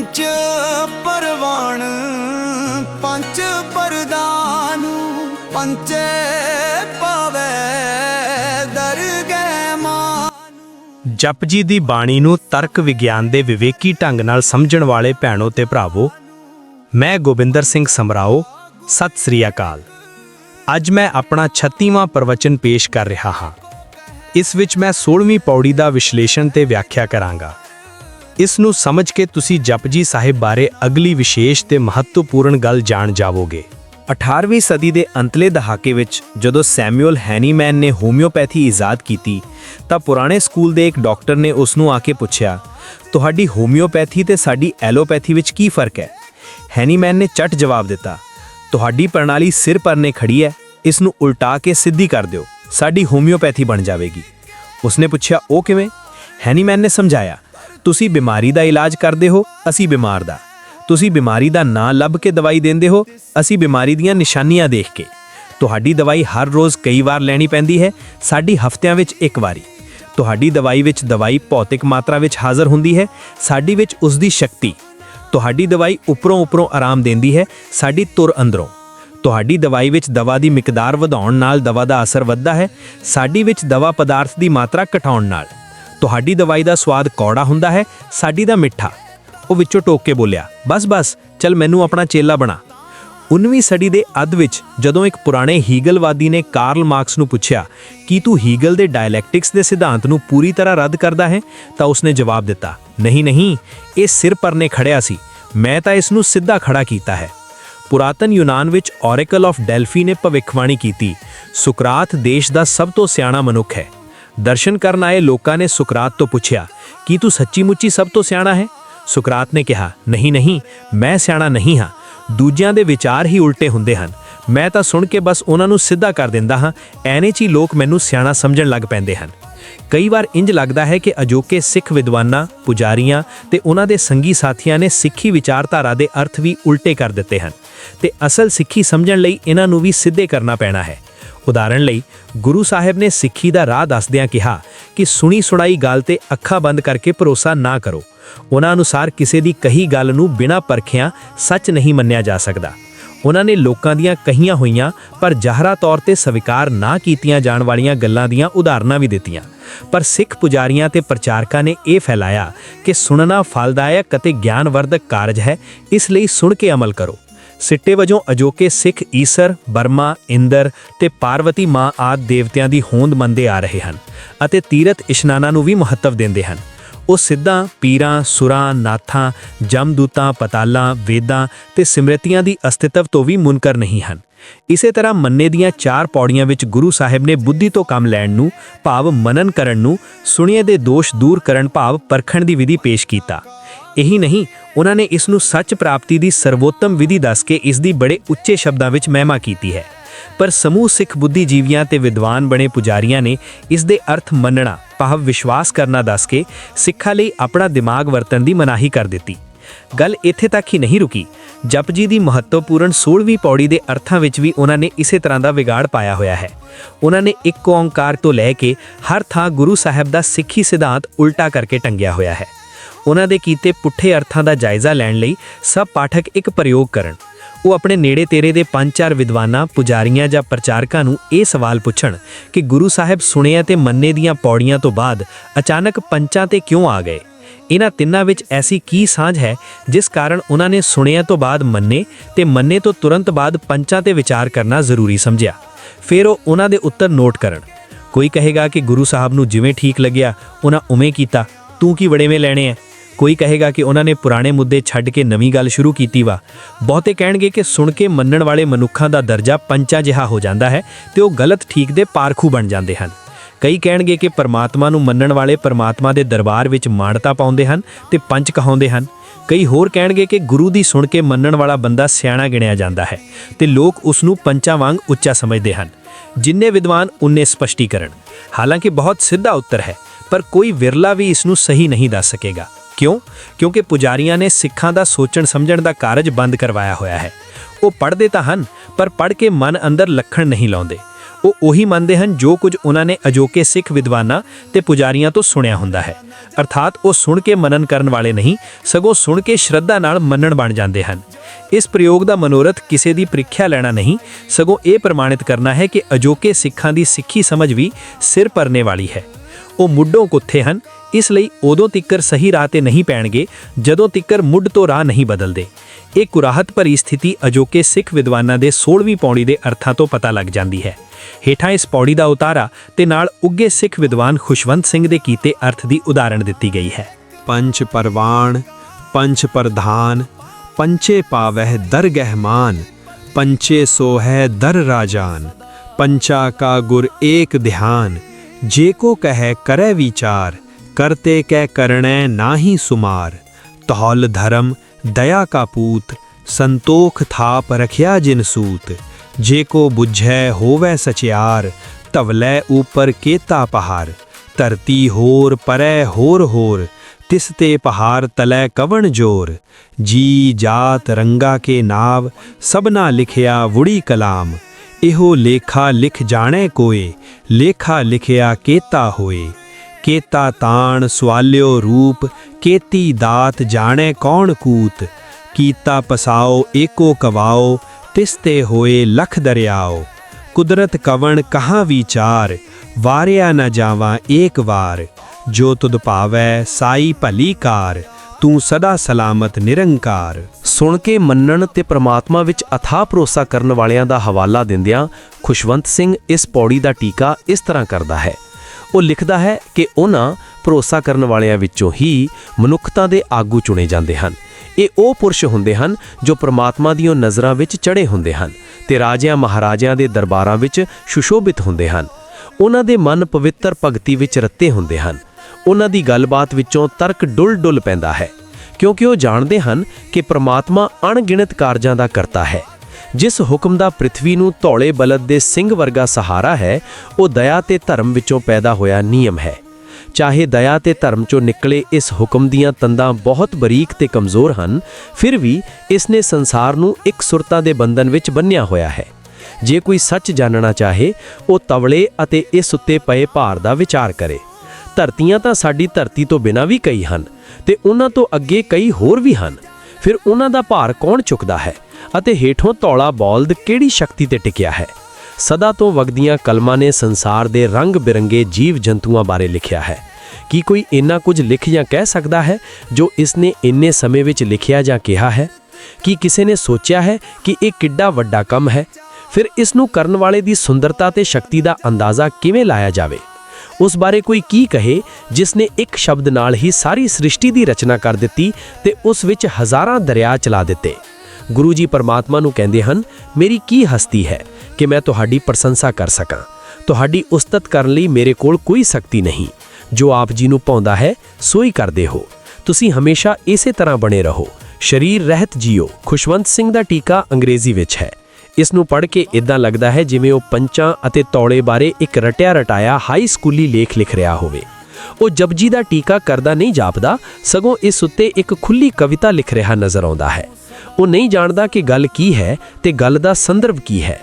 ਪੰਚ ਪਰਵਾਨ ਪੰਚ ਪਰਦਾਨ ਪੰਚੇ ਪਾਵੇ ਦਰਗਹਿ ਮਾਨ। ਜਪਜੀ ਦੀ ਬਾਣੀ ਨੂੰ ਤਰਕ ਵਿਗਿਆਨ ਦੇ ਵਿਵੇਕੀ ਢੰਗ ਨਾਲ ਸਮਝਣ ਵਾਲੇ ਭੈਣੋ ਤੇ ਭਰਾਵੋ, ਮੈਂ ਗੋਬਿੰਦਰ ਸਿੰਘ ਸਮਰਾਓ ਸਤਿ ਸ੍ਰੀ ਅਕਾਲ। ਅੱਜ ਮੈਂ ਆਪਣਾ 36ਵਾਂ ਪ੍ਰਵਚਨ ਪੇਸ਼ ਕਰ ਰਿਹਾ ਹਾਂ। ਇਸ ਵਿੱਚ ਮੈਂ 16ਵੀਂ ਪੌੜੀ ਦਾ ਵਿਸ਼ਲੇਸ਼ਣ ਤੇ ਵਿਆਖਿਆ ਕਰਾਂਗਾ। ਇਸ ਨੂੰ ਸਮਝ ਕੇ ਤੁਸੀਂ ਜਪਜੀ ਸਾਹਿਬ ਬਾਰੇ ਅਗਲੀ ਵਿਸ਼ੇਸ਼ ਤੇ ਮਹੱਤਵਪੂਰਨ ਗੱਲ ਜਾਣ ਜਾਵੋਗੇ। 18ਵੀਂ ਸਦੀ ਦੇ ਅੰਤਲੇ ਦਹਾਕੇ ਵਿੱਚ ਜਦੋਂ ਸੈਮੂਅਲ ਹੈਨੀਮੈਨ ਨੇ ਹੋਮਿਓਪੈਥੀ ਇਜਾਦ ਕੀਤੀ, ਤਾਂ ਪੁਰਾਣੇ ਸਕੂਲ ਦੇ ਇੱਕ ਡਾਕਟਰ ਨੇ ਉਸ ਨੂੰ ਆ ਕੇ ਪੁੱਛਿਆ, ਤੁਹਾਡੀ ਹੋਮਿਓਪੈਥੀ ਤੇ ਸਾਡੀ ਐਲੋਪੈਥੀ ਵਿੱਚ ਕੀ ਫ਼ਰਕ ਹੈ? ਹੈਨੀਮੈਨ ਨੇ ਝਟ ਜਵਾਬ ਦਿੱਤਾ, ਤੁਹਾਡੀ ਪ੍ਰਣਾਲੀ ਸਿਰ ਪਰਨੇ ਖੜੀ ਹੈ, ਇਸ ਨੂੰ ਉਲਟਾ ਕੇ ਸਿੱਧੀ ਕਰ ਦਿਓ, ਸਾਡੀ ਹੋਮਿਓਪੈਥੀ ਬਣ ਜਾਵੇਗੀ। ਉਸਨੇ ਪੁੱਛਿਆ, ਉਹ ਕਿਵੇਂ? ਹੈਨੀਮੈਨ ਨੇ ਸਮਝਾਇਆ ਤੁਸੀਂ ਬਿਮਾਰੀ ਦਾ ਇਲਾਜ ਕਰਦੇ ਹੋ, ਅਸੀਂ ਬਿਮਾਰ ਦਾ। ਤੁਸੀਂ ਬਿਮਾਰੀ ਦਾ ਨਾਂ ਲੱਭ ਕੇ ਦਵਾਈ ਦਿੰਦੇ ਹੋ, ਅਸੀਂ ਬਿਮਾਰੀ ਦੀਆਂ ਨਿਸ਼ਾਨੀਆਂ ਦੇਖ ਕੇ। ਤੁਹਾਡੀ ਦਵਾਈ ਹਰ ਰੋਜ਼ ਕਈ ਵਾਰ ਲੈਣੀ ਪੈਂਦੀ ਹੈ, ਸਾਡੀ ਹਫ਼ਤਿਆਂ ਵਿੱਚ ਇੱਕ ਵਾਰੀ। ਤੁਹਾਡੀ ਦਵਾਈ ਵਿੱਚ ਦਵਾਈ ਭੌਤਿਕ ਮਾਤਰਾ ਵਿੱਚ ਹਾਜ਼ਰ ਹੁੰਦੀ ਹੈ, ਸਾਡੀ ਵਿੱਚ ਉਸ ਦੀ ਸ਼ਕਤੀ। ਤੁਹਾਡੀ ਦਵਾਈ ਉੱਪਰੋਂ ਉੱਪਰੋਂ ਆਰਾਮ ਦਿੰਦੀ ਹੈ, ਸਾਡੀ ਤੁਰ ਅੰਦਰੋਂ। ਤੁਹਾਡੀ ਦਵਾਈ ਵਿੱਚ ਦਵਾ ਦੀ ਮਿਕਦਾਰ ਵਧਾਉਣ ਨਾਲ ਦਵਾ ਦਾ ਅਸਰ ਵੱਧਦਾ ਹੈ, ਸਾਡੀ ਵਿੱਚ ਦਵਾ ਪਦਾਰਥ ਦੀ ਮਾਤਰਾ ਘਟਾਉਣ ਨਾਲ। ਤੁਹਾਡੀ ਦਵਾਈ ਦਾ ਸਵਾਦ ਕੌੜਾ ਹੁੰਦਾ ਹੈ, ਸਾਡੀ ਦਾ ਮਿੱਠਾ। ਉਹ ਵਿੱਚੋਂ ਟੋਕ ਕੇ ਬੋਲਿਆ, ਬਸ ਬਸ, ਚੱਲ ਮੈਨੂੰ ਆਪਣਾ ਚੇਲਾ ਬਣਾ। 19ਵੀਂ ਸਦੀ ਦੇ ਅੱਧ ਵਿੱਚ ਜਦੋਂ ਇੱਕ ਪੁਰਾਣੇ ਹੀਗਲਵਾਦੀ ਨੇ ਕਾਰਲ ਮਾਰਕਸ ਨੂੰ ਪੁੱਛਿਆ, ਕਿ ਤੂੰ ਹੀਗਲ ਦੇ ਡਾਇਲੈਕਟਿਕਸ ਦੇ ਸਿਧਾਂਤ ਨੂੰ ਪੂਰੀ ਤਰ੍ਹਾਂ ਰੱਦ ਕਰਦਾ ਹੈ? ਤਾਂ ਉਸਨੇ ਜਵਾਬ ਦਿੱਤਾ, ਨਹੀਂ ਨਹੀਂ, ਇਹ ਸਿਰ ਪਰਨੇ ਖੜਿਆ ਸੀ, ਮੈਂ ਤਾਂ ਇਸ ਨੂੰ ਸਿੱਧਾ ਖੜਾ ਕੀਤਾ ਹੈ। ਪੁਰਾਤਨ ਯੂਨਾਨ ਵਿੱਚ ਔਰੇਕਲ ਆਫ ਡੈਲਫੀ ਨੇ ਭਵਿੱਖਬਾਣੀ ਕੀਤੀ, ਸੁਕਰਾਤ ਦੇਸ਼ ਦਾ ਸਭ ਤੋਂ ਸਿਆਣਾ ਮਨੁੱਖ ਹੈ। ਦਰਸ਼ਨ ਕਰਨ ਆਏ ਲੋਕਾਂ ਨੇ ਸੁਕਰਾਤ ਤੋਂ ਪੁੱਛਿਆ, ਕੀ ਤੂੰ ਸੱਚੀ ਮੁੱਚੀ ਸਭ ਤੋਂ ਸਿਆਣਾ ਹੈ? ਸੁਕਰਾਤ ਨੇ ਕਿਹਾ, ਨਹੀਂ ਨਹੀਂ, ਮੈਂ ਸਿਆਣਾ ਨਹੀਂ ਹਾਂ। ਦੂਜਿਆਂ ਦੇ ਵਿਚਾਰ ਹੀ ਉਲਟੇ ਹੁੰਦੇ ਹਨ। ਮੈਂ ਤਾਂ ਸੁਣ ਕੇ ਬਸ ਉਹਨਾਂ ਨੂੰ ਸਿੱਧਾ ਕਰ ਦਿੰਦਾ ਹਾਂ। ਐਨੇ 'ਚ ਹੀ ਲੋਕ ਮੈਨੂੰ ਸਿਆਣਾ ਸਮਝਣ ਲੱਗ ਪੈਂਦੇ ਹਨ। ਕਈ ਵਾਰ ਇੰਜ ਲੱਗਦਾ ਹੈ ਕਿ ਅਜੋਕੇ ਸਿੱਖ ਵਿਦਵਾਨਾਂ, ਪੁਜਾਰੀਆਂ ਤੇ ਉਹਨਾਂ ਦੇ ਸੰਗੀ ਸਾਥੀਆਂ ਨੇ ਸਿੱਖੀ ਵਿਚਾਰਧਾਰਾ ਦੇ ਅਰਥ ਵੀ ਉਲਟੇ ਕਰ ਦਿੱਤੇ ਹਨ ਤੇ ਅਸਲ ਸਿੱਖੀ ਸਮਝਣ ਲਈ ਇਹਨਾਂ ਨੂੰ ਵੀ ਸਿੱਧੇ ਕਰਨਾ ਪੈਣਾ ਹੈ। ਉਦਾਹਰਣ ਲਈ, ਗੁਰੂ ਸਾਹਿਬ ਨੇ ਸਿੱਖੀ ਦਾ ਰਾਹ ਦੱਸਦਿਆਂ ਕਿਹਾ ਕਿ ਸੁਣੀ ਸੁਣਾਈ ਗੱਲ ਤੇ ਅੱਖਾਂ ਬੰਦ ਕਰਕੇ ਭਰੋਸਾ ਨਾ ਕਰੋ। ਉਹਨਾਂ ਅਨੁਸਾਰ ਕਿਸੇ ਦੀ ਕਹੀ ਗੱਲ ਨੂੰ ਬਿਨਾਂ ਪਰਖਿਆਂ ਸੱਚ ਨਹੀਂ ਮੰਨਿਆ ਜਾ ਸਕਦਾ। ਉਹਨਾਂ ਨੇ ਲੋਕਾਂ ਦੀਆਂ ਕਹੀਆਂ ਹੋਈਆਂ, ਪਰ ਜ਼ਾਹਰਾ ਤੌਰ ਤੇ ਸਵੀਕਾਰ ਨਾ ਕੀਤੀਆਂ ਜਾਣ ਵਾਲੀਆਂ ਗੱਲਾਂ ਦੀਆਂ ਉਦਾਹਰਨਾਂ ਵੀ ਦਿੱਤੀਆਂ। ਪਰ ਸਿੱਖ ਪੁਜਾਰੀਆਂ ਤੇ ਪ੍ਰਚਾਰਕਾਂ ਨੇ ਇਹ ਫੈਲਾਇਆ ਕਿ ਸੁਣਨਾ ਫਲਦਾਇਕ ਅਤੇ ਗਿਆਨਵਰਧਕ ਕਾਰਜ ਹੈ, ਇਸ ਲਈ ਸੁਣ ਕੇ ਅਮਲ ਕਰੋ। ਸਿੱਟੇ ਵਜੋਂ ਅਜੋਕੇ ਸਿੱਖ ਈਸਰ, ਬਰਮਾ, ਇੰਦਰ ਤੇ ਪਾਰਵਤੀ ਮਾਂ ਆਦ ਦੇਵਤਿਆਂ ਦੀ ਹੋਂਦ ਮੰਨਦੇ ਆ ਰਹੇ ਹਨ ਅਤੇ ਤੀਰਥ ਇਸ਼ਨਾਨਾਂ ਨੂੰ ਵੀ ਮਹੱਤਵ ਦਿੰਦੇ ਹਨ। ਉਹ ਸਿੱਧਾਂ ਪੀਰਾਂ, ਸੁਰਾਂ, ਨਾਥਾਂ, ਜਮਦੂਤਾਂ, ਪਤਾਲਾਂ, ਵੇਦਾਂ ਤੇ ਸਿਮਰਤੀਆਂ ਦੀ ਅਸਤਿਤਵ ਤੋਂ ਵੀ ਮੁਨਕਰ ਨਹੀਂ ਹਨ। ਇਸੇ ਤਰ੍ਹਾਂ ਮੰਨੇ ਦੀਆਂ ਚਾਰ ਪੌੜੀਆਂ ਵਿੱਚ ਗੁਰੂ ਸਾਹਿਬ ਨੇ ਬੁੱਧੀ ਤੋਂ ਕੰਮ ਲੈਣ ਨੂੰ, ਭਾਵ ਮਨਨ ਕਰਨ ਨੂੰ, ਸੁਣੀਏ ਦੇ ਦੋਸ਼ ਦੂਰ ਕਰਨ ਭਾਵ ਪਰਖਣ ਦੀ ਵਿਧੀ ਪੇਸ਼ ਕੀਤਾ। ਇਹੀ ਨਹੀਂ, ਉਹਨਾਂ ਨੇ ਇਸ ਨੂੰ ਸੱਚ ਪ੍ਰਾਪਤੀ ਦੀ ਸਰਵੋਤਮ ਵਿਧੀ ਦੱਸ ਕੇ ਇਸ ਦੀ ਬੜੇ ਉੱਚੇ ਸ਼ਬਦਾਂ ਵਿੱਚ ਮਹਿਮਾ ਕੀਤੀ ਹੈ। ਪਰ ਸਮੂਹ ਸਿੱਖ ਬੁੱਧੀਜੀਵੀਆਂ ਤੇ ਵਿਦਵਾਨ ਬਣੇ ਪੁਜਾਰੀਆਂ ਨੇ ਇਸ ਦੇ ਅਰਥ ਮੰਨਣਾ, ਭਾਵ ਵਿਸ਼ਵਾਸ ਕਰਨਾ ਦੱਸ ਕੇ ਸਿੱਖਾਂ ਲਈ ਆਪਣਾ ਦਿਮਾਗ ਵਰਤਣ ਦੀ ਮਨਾਹੀ ਕਰ ਦਿੱਤੀ। ਗੱਲ ਇੱਥੇ ਤੱਕ ਹੀ ਨਹੀਂ ਰੁਕੀ। ਜਪਜੀ ਦੀ ਮਹੱਤਵਪੂਰਨ 16ਵੀਂ ਪੌੜੀ ਦੇ ਅਰਥਾਂ ਵਿੱਚ ਵੀ ਉਹਨਾਂ ਨੇ ਇਸੇ ਤਰ੍ਹਾਂ ਦਾ ਵਿਗਾੜ ਪਾਇਆ ਹੋਇਆ ਹੈ। ਉਹਨਾਂ ਨੇ ਇੱਕ ਓੰਕਾਰ ਤੋਂ ਲੈ ਕੇ ਹਰ ਥਾਂ ਗੁਰੂ ਸਾਹਿਬ ਦਾ ਸਿੱਖੀ ਸਿਧਾਂਤ ਉਲਟਾ ਕਰਕੇ ਟੰਗਿਆ ਹੋਇਆ ਹੈ। ਉਹਨਾਂ ਦੇ ਕੀਤੇ ਪੁੱਠੇ ਅਰਥਾਂ ਦਾ ਜਾਇਜ਼ਾ ਲੈਣ ਲਈ ਸਭ ਪਾਠਕ ਇੱਕ ਪ੍ਰਯੋਗ ਕਰਨ। ਉਹ ਆਪਣੇ ਨੇੜੇ ਤੇਰੇ ਦੇ ਪੰਜ ਚਾਰ ਵਿਦਵਾਨਾਂ, ਪੁਜਾਰੀਆਂ ਜਾਂ ਪ੍ਰਚਾਰਕਾਂ ਨੂੰ ਇਹ ਸਵਾਲ ਪੁੱਛਣ ਕਿ ਗੁਰੂ ਸਾਹਿਬ ਸੁਣਿਆ ਤੇ ਮੰਨੇ ਦੀਆਂ ਪੌੜੀਆਂ ਤੋਂ ਬਾਅਦ ਅਚਾਨਕ ਪੰਚਾਂ ਤੇ ਕਿਉਂ ਆ ਗਏ? ਇਹਨਾਂ ਤਿੰਨਾਂ ਵਿੱਚ ਐਸੀ ਕੀ ਸਾਂਝ ਹੈ ਜਿਸ ਕਾਰਨ ਉਹਨਾਂ ਨੇ ਸੁਣਿਆ ਤੋਂ ਬਾਅਦ ਮੰਨੇ ਤੇ ਮੰਨੇ ਤੋਂ ਤੁਰੰਤ ਬਾਅਦ ਪੰਚਾਂ ਤੇ ਵਿਚਾਰ ਕਰਨਾ ਜ਼ਰੂਰੀ ਸਮਝਿਆ। ਫਿਰ ਉਹ ਉਹਨਾਂ ਦੇ ਉੱਤਰ ਨੋਟ ਕਰਨ। ਕੋਈ ਕਹੇਗਾ ਕਿ ਗੁਰੂ ਸਾਹਿਬ ਨੂੰ ਜਿਵੇਂ ਠੀਕ ਲੱਗਿਆ, ਉਹਨਾਂ ਉਵੇਂ ਕੀਤਾ। ਤੂੰ ਕੀ ਵੜੇਵੇਂ ਲੈਣੇ ਐ? ਕੋਈ ਕਹੇਗਾ ਕਿ ਉਹਨਾਂ ਨੇ ਪੁਰਾਣੇ ਮੁੱਦੇ ਛੱਡ ਕੇ ਨਵੀਂ ਗੱਲ ਸ਼ੁਰੂ ਕੀਤੀ ਵਾ। ਬਹੁਤੇ ਕਹਿਣਗੇ ਕਿ ਸੁਣ ਕੇ ਮੰਨਣ ਵਾਲੇ ਮਨੁੱਖਾਂ ਦਾ ਦਰਜਾ ਪੰਚਾ ਜਿਹਾ ਹੋ ਜਾਂਦਾ ਹੈ ਤੇ ਉਹ ਗਲਤ ਠੀਕ ਦੇ ਪਾਰਖੂ ਬਣ ਜਾਂਦੇ ਹਨ। ਕਈ ਕਹਿਣਗੇ ਕਿ ਪਰਮਾਤਮਾ ਨੂੰ ਮੰਨਣ ਵਾਲੇ ਪਰਮਾਤਮਾ ਦੇ ਦਰਬਾਰ ਵਿੱਚ ਮਾਣਤਾ ਪਾਉਂਦੇ ਹਨ ਤੇ ਪੰਚ ਕਹਾਉਂਦੇ ਹਨ। ਕਈ ਹੋਰ ਕਹਿਣਗੇ ਕਿ ਗੁਰੂ ਦੀ ਸੁਣ ਕੇ ਮੰਨਣ ਵਾਲਾ ਬੰਦਾ ਸਿਆਣਾ ਗਿਣਿਆ ਜਾਂਦਾ ਹੈ ਤੇ ਲੋਕ ਉਸ ਨੂੰ ਪੰਚਾਂ ਵਾਂਗ ਉੱਚਾ ਸਮਝਦੇ ਹਨ। ਜਿੰਨੇ ਵਿਦਵਾਨ, ਉਨੇ ਸਪਸ਼ਟੀਕਰਨ। ਹਾਲਾਂਕਿ ਬਹੁਤ ਸਿੱਧਾ ਉੱਤਰ ਹੈ, ਪਰ ਕੋਈ ਵਿਰਲਾ ਵੀ ਇਸ ਨੂੰ ਸਹੀ ਨਹੀਂ ਦੱਸ ਸਕੇਗਾ। ਕਿਉਂ? ਕਿਉਂਕਿ ਪੁਜਾਰੀਆਂ ਨੇ ਸਿੱਖਾਂ ਦਾ ਸੋਚਣ ਸਮਝਣ ਦਾ ਕਾਰਜ ਬੰਦ ਕਰਵਾਇਆ ਹੋਇਆ ਹੈ। ਉਹ ਪੜ੍ਹਦੇ ਤਾਂ ਹਨ, ਪਰ ਪੜ੍ਹ ਕੇ ਮਨ ਅੰਦਰ ਲੱਖਣ ਨਹੀਂ ਲਾਉਂਦੇ। ਉਹ ਉਹੀ ਮੰਨਦੇ ਹਨ ਜੋ ਕੁਝ ਉਹਨਾਂ ਨੇ ਅਜੋਕੇ ਸਿੱਖ ਵਿਦਵਾਨਾਂ ਤੇ ਪੁਜਾਰੀਆਂ ਤੋਂ ਸੁਣਿਆ ਹੁੰਦਾ ਹੈ। ਅਰਥਾਤ ਉਹ ਸੁਣ ਕੇ ਮਨਨ ਕਰਨ ਵਾਲੇ ਨਹੀਂ, ਸਗੋਂ ਸੁਣ ਕੇ ਸ਼ਰਧਾ ਨਾਲ ਮੰਨਣ ਬਣ ਜਾਂਦੇ ਹਨ। ਇਸ ਪ੍ਰਯੋਗ ਦਾ ਮਨੋਰਥ ਕਿਸੇ ਦੀ ਪ੍ਰੀਖਿਆ ਲੈਣਾ ਨਹੀਂ, ਸਗੋਂ ਇਹ ਪ੍ਰਮਾਣਿਤ ਕਰਨਾ ਹੈ ਕਿ ਅਜੋਕੇ ਸਿੱਖਾਂ ਦੀ ਸਿੱਖੀ ਸਮਝ ਵੀ ਸਿਰ ਪਰਨੇ ਵਾਲੀ ਹੈ। ਉਹ ਮੁੱਢੋਂ ਕੁੱਥੇ ਹਨ ਇਸ ਲਈ ਉਦੋਂ ਤਿੱਕਰ ਸਹੀ ਰਾਹ ਤੇ ਨਹੀਂ ਪੈਣਗੇ, ਜਦੋਂ ਤਿੱਕਰ ਮੁੱਢ ਤੋਂ ਰਾਹ ਨਹੀਂ ਬਦਲਦੇ। ਇਹ ਕੁਰਾਹਤ ਭਰੀ ਸਥਿਤੀ ਅਜੋਕੇ ਸਿੱਖ ਵਿਦਵਾਨਾਂ ਦੇ 16ਵੀਂ ਪੌੜੀ ਦੇ ਅਰਥਾਂ ਤੋਂ ਪਤਾ ਲੱਗ ਜਾਂਦੀ ਹੈ। ਹੇਠਾਂ ਇਸ ਪੌੜੀ ਦਾ ਉਤਾਰਾ ਤੇ ਨਾਲ ਉੱਗੇ ਸਿੱਖ ਵਿਦਵਾਨ ਖੁਸ਼ਵੰਤ ਸਿੰਘ ਦੇ ਕੀਤੇ ਅਰਥ ਦੀ ਉਦਾਹਰਣ ਦਿੱਤੀ ਗਈ ਹੈ। ਪੰਚ ਪਰਵਾਣ ਪੰਚ ਪ੍ਰਧਾਨ, ਪੰਚੇ ਪਾਵਹਿ ਦਰਗਹਿਮਾਨ ਪੰਚੇ ਸੋਹੈ ਦਰ ਰਾਜਾਨ, ਪੰਚਾ ਕਾ ਗੁਰ ਏਕ ਧਿਆਨ, ਜੇ ਕੋ ਕਹੈ ਕਰੈ ਵਿਚਾਰ ਕਰਤੇ ਕੈ ਕਰਣੈ ਨਾਹੀ ਸੁਮਾਰ ਤਹਲ ਧਰਮ ਦਇਆ ਕਾ ਪੂਤ ਸੰਤੋਖ ਥਾਪ ਰਖਿਆ ਜਿਨ ਸੂਤ ਜੇ ਕੋ ਬੁਝੈ ਹੋਵੈ ਸਚਿਆਰ ਧਵਲੇ ਉਪਰ ਕੇਤਾ ਪਹਾਰ ਧਰਤੀ ਹੋਰ ਪਰੈ ਹੋਰ ਹੋਰ ਤਿਸ ਤੇ ਪਹਾੜ ਤਲੈ ਕਵਣ ਜੋਰ ਜੀ ਜਾਤ ਰੰਗਾ ਕੇ ਨਾਵ ਸਭਨਾ ਲਿਖਿਆ ਵੁੜੀ ਕਲਾਮ ਇਹੋ ਲੇਖਾ ਲਿਖ ਜਾਣੈ ਕੋਏ ਲੇਖਾ ਲਿਖਿਆ ਕੇਤਾ ਹੋਏ ਕੇਤਾ ਤਾਣ ਸਵਾਲਿਓ ਰੂਪ, ਕੇਤੀ ਦਾਤ ਜਾਣੈ ਕੌਣ ਕੂਤ? ਕੀਤਾ ਪਸਾਓ, ਏਕੋ ਕਵਾਓ, ਤਿਸਤੇ ਹੋਏ ਲਖ ਦਰਿਆਓ। ਕੁਦਰਤ ਕਵਣ ਕਹਾਂ ਵਿਚਾਰ, ਵਾਰਿਆ ਨਾ ਜਾਵਾਂ ਏਕ ਵਾਰ। ਜੋ ਤੁਧ ਭਾਵੈ ਸਾਈ ਭਲੀ ਕਾਰ, ਤੂੰ ਸਦਾ ਸਲਾਮਤ ਨਿਰੰਕਾਰ। ਸੁਣ ਕੇ ਮੰਨਣ ਤੇ ਪ੍ਰਮਾਤਮਾ ਵਿੱਚ ਅਥਾਹ ਭਰੋਸਾ ਕਰਨ ਵਾਲਿਆਂ ਦਾ ਹਵਾਲਾ ਦਿੰਦਿਆਂ ਖੁਸ਼ਵੰਤ ਸਿੰਘ ਇਸ ਪੌੜੀ ਦਾ ਟੀਕਾ ਇਸ ਤਰ੍ਹਾਂ ਕਰਦਾ ਹੈ। ਉਹ ਲਿਖਦਾ ਹੈ ਕਿ ਉਹਨਾਂ ਭਰੋਸਾ ਕਰਨ ਵਾਲਿਆਂ ਵਿੱਚੋਂ ਹੀ ਮਨੁੱਖਤਾ ਦੇ ਆਗੂ ਚੁਣੇ ਜਾਂਦੇ ਹਨ। ਇਹ ਉਹ ਪੁਰਸ਼ ਹੁੰਦੇ ਹਨ ਜੋ ਪ੍ਰਮਾਤਮਾ ਦੀਆਂ ਨਜ਼ਰਾਂ ਵਿੱਚ ਚੜੇ ਹੁੰਦੇ ਹਨ ਤੇ ਰਾਜਿਆਂ ਮਹਾਰਾਜਿਆਂ ਦੇ ਦਰਬਾਰਾਂ ਵਿੱਚ ਸੁਸ਼ੋਭਿਤ ਹੁੰਦੇ ਹਨ। ਉਹਨਾਂ ਦੇ ਮਨ ਪਵਿੱਤਰ ਭਗਤੀ ਵਿੱਚ ਰੱਤੇ ਹੁੰਦੇ ਹਨ। ਉਹਨਾਂ ਦੀ ਗੱਲਬਾਤ ਵਿੱਚੋਂ ਤਰਕ ਡੁੱਲ-ਡੁੱਲ ਪੈਂਦਾ ਹੈ ਕਿਉਂਕਿ ਉਹ ਜਾਣਦੇ ਹਨ ਕਿ ਪ੍ਰਮਾਤਮਾ ਅਣਗਿਣਤ ਕਾਰਜਾਂ ਦਾ ਕਰਤਾ ਹੈ। ਜਿਸ ਹੁਕਮ ਦਾ ਪ੍ਰithvi ਨੂੰ ਧੌਲੇ ਬਲਦ ਦੇ ਸਿੰਘ ਵਰਗਾ ਸਹਾਰਾ ਹੈ, ਉਹ ਦਇਆ ਤੇ ਧਰਮ ਵਿੱਚੋਂ ਪੈਦਾ ਹੋਇਆ ਨਿਯਮ ਹੈ। ਚਾਹੇ ਦਇਆ ਤੇ ਧਰਮ ਚੋਂ ਨਿਕਲੇ ਇਸ ਹੁਕਮ ਦੀਆਂ ਤੰਦਾਂ ਬਹੁਤ ਬਰੀਕ ਤੇ ਕਮਜ਼ੋਰ ਹਨ, ਫਿਰ ਵੀ ਇਸ ਨੇ ਸੰਸਾਰ ਨੂੰ ਇੱਕ ਸੁਰਤਾ ਦੇ ਬੰਧਨ ਵਿੱਚ ਬੰਨਿਆ ਹੋਇਆ ਹੈ। ਜੇ ਕੋਈ ਸੱਚ ਜਾਣਨਾ ਚਾਹੇ, ਉਹ ਤਵਲੇ ਅਤੇ ਇਸ ਉੱਤੇ ਪਏ ਭਾਰ ਦਾ ਵਿਚਾਰ ਕਰੇ। ਧਰਤੀਆਂ ਤਾਂ ਸਾਡੀ ਧਰਤੀ ਤੋਂ ਬਿਨਾਂ ਵੀ ਕਈ ਹਨ ਤੇ ਉਹਨਾਂ ਤੋਂ ਅੱਗੇ ਕਈ ਹੋਰ ਵੀ ਹਨ। ਫਿਰ ਉਹਨਾਂ ਦਾ ਭਾਰ ਕੌਣ ਚੁੱਕਦਾ ਹੈ? ਅਤੇ ਹੇਠੋਂ ਧੌਲਾ ਬੌਲਦ ਕਿਹੜੀ ਸ਼ਕਤੀ ਤੇ ਟਿਕਿਆ ਹੈ? ਸਦਾ ਤੋਂ ਵਗਦੀਆਂ ਕਲਮਾਂ ਨੇ ਸੰਸਾਰ ਦੇ ਰੰਗ ਬਿਰੰਗੇ ਜੀਵ ਜੰਤੂਆਂ ਬਾਰੇ ਲਿਖਿਆ ਹੈ। ਕੀ ਕੋਈ ਇੰਨਾ ਕੁਝ ਲਿਖ ਜਾਂ ਕਹਿ ਸਕਦਾ ਹੈ ਜੋ ਇਸ ਨੇ ਇੰਨੇ ਸਮੇਂ ਵਿੱਚ ਲਿਖਿਆ ਜਾਂ ਕਿਹਾ ਹੈ? ਕੀ ਕਿਸੇ ਨੇ ਸੋਚਿਆ ਹੈ ਕਿ ਇਹ ਕਿੱਡਾ ਵੱਡਾ ਕੰਮ ਹੈ? ਫਿਰ ਇਸ ਨੂੰ ਕਰਨ ਵਾਲੇ ਦੀ ਸੁੰਦਰਤਾ ਤੇ ਸ਼ਕਤੀ ਦਾ ਅੰਦਾਜ਼ਾ ਕਿਵੇਂ ਲਾਇਆ ਜਾਵੇ? ਉਸ ਬਾਰੇ ਕੋਈ ਕੀ ਕਹੇ ਜਿਸ ਨੇ ਇੱਕ ਸ਼ਬਦ ਨਾਲ ਹੀ ਸਾਰੀ ਸ੍ਰਿਸ਼ਟੀ ਦੀ ਰਚਨਾ ਕਰ ਦਿੱਤੀ ਤੇ ਉਸ ਵਿੱਚ ਹਜ਼ਾਰਾਂ ਦਰਿਆ ਚਲਾ ਦਿੱਤੇ? ਗੁਰੂ ਜੀ ਪਰਮਾਤਮਾ ਨੂੰ ਕਹਿੰਦੇ ਹਨ, ਮੇਰੀ ਕੀ ਹਸਤੀ ਹੈ ਕਿ ਮੈਂ ਤੁਹਾਡੀ ਪ੍ਰਸ਼ੰਸਾ ਕਰ ਸਕਾਂ? ਤੁਹਾਡੀ ਉਸਤਤ ਕਰਨ ਲਈ ਮੇਰੇ ਕੋਲ ਕੋਈ ਸ਼ਕਤੀ ਨਹੀਂ। ਜੋ ਆਪ ਜੀ ਨੂੰ ਪਾਉਂਦਾ ਹੈ, ਸੋਈ ਕਰਦੇ ਹੋ। ਤੁਸੀਂ ਹਮੇਸ਼ਾ ਇਸੇ ਤਰ੍ਹਾਂ ਬਣੇ ਰਹੋ। ਸ਼ਰੀਰ ਰਹਿਤ ਜੀਓ। ਖੁਸ਼ਵੰਤ ਸਿੰਘ ਦਾ ਟੀਕਾ ਅੰਗਰੇਜ਼ੀ ਵਿੱਚ ਹੈ। ਇਸ ਨੂੰ ਪੜ੍ਹ ਕੇ ਇਦਾਂ ਲੱਗਦਾ ਹੈ ਜਿਵੇਂ ਉਹ ਪੰਚਾਂ ਅਤੇ ਤੌਲੇ ਬਾਰੇ ਇੱਕ ਰਟਿਆ ਰਟਾਇਆ ਹਾਈ ਸਕੂਲੀ ਲੇਖ ਲਿਖ ਰਿਹਾ ਹੋਵੇ। ਉਹ ਜਪਜੀ ਦਾ ਟੀਕਾ ਕਰਦਾ ਨਹੀਂ ਜਾਪਦਾ, ਸਗੋਂ ਇਸ ਉੱਤੇ ਇੱਕ ਖੁੱਲੀ ਕਵਿਤਾ ਲਿਖ ਰਿਹਾ ਨਜ਼ਰ ਆਉਂਦਾ ਹੈ। ਉਹ ਨਹੀਂ ਜਾਣਦਾ ਕਿ ਗੱਲ ਕੀ ਹੈ ਤੇ ਗੱਲ ਦਾ ਸੰਦਰਭ ਕੀ ਹੈ।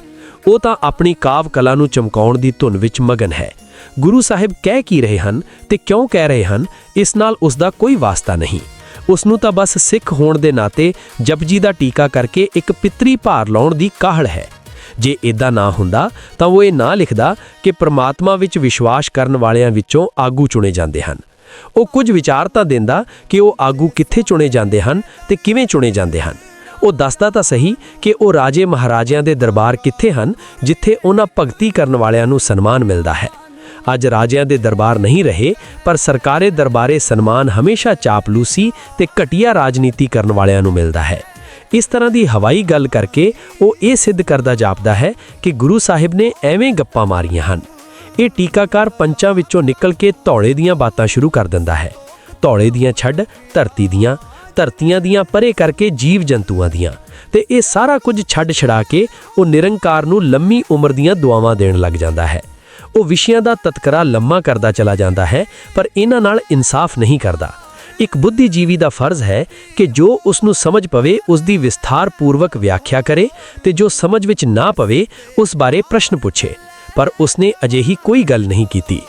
ਉਹ ਤਾਂ ਆਪਣੀ ਕਾਵ ਕਲਾ ਨੂੰ ਚਮਕਾਉਣ ਦੀ ਧੁਨ ਵਿੱਚ ਮਗਨ ਹੈ। ਗੁਰੂ ਸਾਹਿਬ ਕਹਿ ਕੀ ਰਹੇ ਹਨ ਤੇ ਕਿਉਂ ਕਹਿ ਰਹੇ ਹਨ, ਇਸ ਨਾਲ ਉਸ ਦਾ ਕੋਈ ਵਾਸਤਾ ਨਹੀਂ। ਉਸ ਨੂੰ ਤਾਂ ਬਸ ਸਿੱਖ ਹੋਣ ਦੇ ਨਾਤੇ ਜਪਜੀ ਦਾ ਟੀਕਾ ਕਰਕੇ ਇੱਕ ਪਿਤਰੀ ਭਾਰ ਲਾਉਣ ਦੀ ਕਾਹਲ ਹੈ। ਜੇ ਇਦਾਂ ਨਾ ਹੁੰਦਾ, ਤਾਂ ਉਹ ਇਹ ਨਾ ਲਿਖਦਾ ਕਿ ਪ੍ਰਮਾਤਮਾ ਵਿੱਚ ਵਿਸ਼ਵਾਸ ਕਰਨ ਵਾਲਿਆਂ ਵਿੱਚੋਂ ਆਗੂ ਚੁਣੇ ਜਾਂਦੇ ਹਨ। ਉਹ ਕੁਝ ਵਿਚਾਰ ਤਾਂ ਦਿੰਦਾ ਕਿ ਉਹ ਆਗੂ ਕਿੱਥੇ ਚੁਣੇ ਜਾਂਦੇ ਹਨ ਤੇ ਕਿਵੇਂ ਚੁਣੇ ਜਾਂਦੇ ਹਨ। ਉਹ ਦੱਸਦਾ ਤਾਂ ਸਹੀ ਕਿ ਉਹ ਰਾਜੇ ਮਹਾਰਾਜਿਆਂ ਦੇ ਦਰਬਾਰ ਕਿੱਥੇ ਹਨ, ਜਿੱਥੇ ਉਹਨਾਂ ਭਗਤੀ ਕਰਨ ਵਾਲਿਆਂ ਨੂੰ ਸਨਮਾਨ ਮਿਲਦਾ ਹੈ। ਅੱਜ ਰਾਜਿਆਂ ਦੇ ਦਰਬਾਰ ਨਹੀਂ ਰਹੇ, ਪਰ ਸਰਕਾਰੇ ਦਰਬਾਰੇ ਸਨਮਾਨ ਹਮੇਸ਼ਾ ਚਾਪਲੂਸੀ ਤੇ ਘਟੀਆ ਰਾਜਨੀਤੀ ਕਰਨ ਵਾਲਿਆਂ ਨੂੰ ਮਿਲਦਾ ਹੈ। ਇਸ ਤਰ੍ਹਾਂ ਦੀ ਹਵਾਈ ਗੱਲ ਕਰਕੇ ਉਹ ਇਹ ਸਿੱਧ ਕਰਦਾ ਜਾਪਦਾ ਹੈ ਕਿ ਗੁਰੂ ਸਾਹਿਬ ਨੇ ਐਵੇਂ ਗੱਪਾਂ ਮਾਰੀਆਂ ਹਨ। ਇਹ ਟੀਕਾਕਾਰ ਪੰਚਾਂ ਵਿੱਚੋਂ ਨਿਕਲ ਕੇ ਧੌਲੇ ਦੀਆਂ ਬਾਤਾਂ ਸ਼ੁਰੂ ਕਰ ਦਿੰਦਾ ਹੈ। ਧੌਲੇ ਦੀਆਂ ਛੱਡ, ਧਰਤੀ ਦੀਆਂ ਧਰਤੀਆਂ ਦੀਆਂ ਪਰੇ ਕਰਕੇ ਜੀਵ ਜੰਤੂਆਂ ਦੀਆਂ ਤੇ ਇਹ ਸਾਰਾ ਕੁਝ ਛੱਡ ਛੜਾ ਕੇ ਉਹ ਨਿਰੰਕਾਰ ਨੂੰ ਲੰਮੀ ਉਮਰ ਦੀਆਂ ਦੁਆਵਾਂ ਦੇਣ ਲੱਗ ਜਾਂਦਾ ਹੈ। ਉਹ ਵਿਸ਼ਿਆਂ ਦਾ ਤਤਕਰਾ ਲੰਮਾ ਕਰਦਾ ਚਲਾ ਜਾਂਦਾ ਹੈ, ਪਰ ਇਹਨਾਂ ਨਾਲ ਇਨਸਾਫ ਨਹੀਂ ਕਰਦਾ। ਇੱਕ ਬੁੱਧੀਜੀਵੀ ਦਾ ਫਰਜ਼ ਹੈ ਕਿ ਜੋ ਉਸ ਨੂੰ ਸਮਝ ਪਵੇ, ਉਸ ਦੀ ਵਿਸਥਾਰ ਪੂਰਵਕ ਵਿਆਖਿਆ ਕਰੇ ਤੇ ਜੋ ਸਮਝ ਵਿੱਚ ਨਾ ਪਵੇ, ਉਸ ਬਾਰੇ ਪ੍ਰਸ਼ਨ ਪੁੱਛੇ। ਪਰ ਉਸਨੇ ਅਜਿਹੀ ਕੋਈ ਗੱਲ ਨਹੀਂ ਕੀਤੀ।